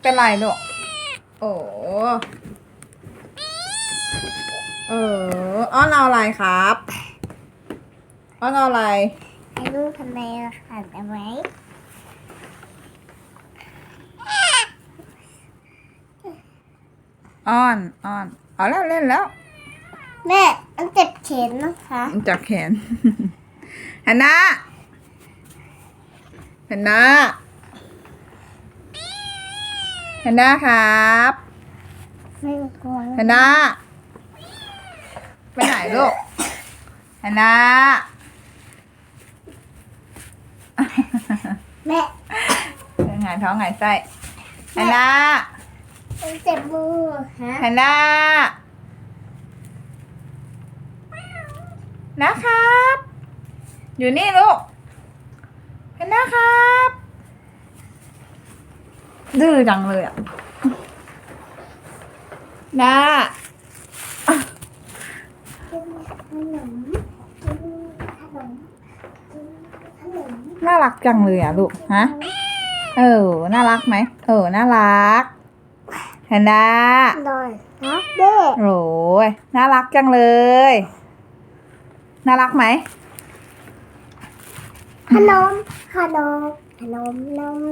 เป็นไรลูก โอ้เอออ้อนเอาอะไรครับอ้อนเอาอะไรให้ลูกทำไมล่ะค่ะเอาไว้อ้อนอ้อนเอาแล้วเล่นแล้ว แม่มันเจ็บเข็นนะคะจับแขนฮันนาฮันนา ฮันนาครับไม่กลัวฮันนาไปไหนลูกฮันนาแม่หงายท้องหงายไส้ฮันนามันเจ็บมือฮะฮันนานะครับ อยู่นี่ลูกฮันนาครับ ดื้อจังเลยอะนากินขนมกินขนมกินขนมน่ารักจังเลยอะลูก ฮะ เออ น่ารักไหม เออ น่ารักฮันนาหน่อยนะเด้โอ้ยน่ารักจังเลย น่ารักไหมขนมขนมขนมนมนม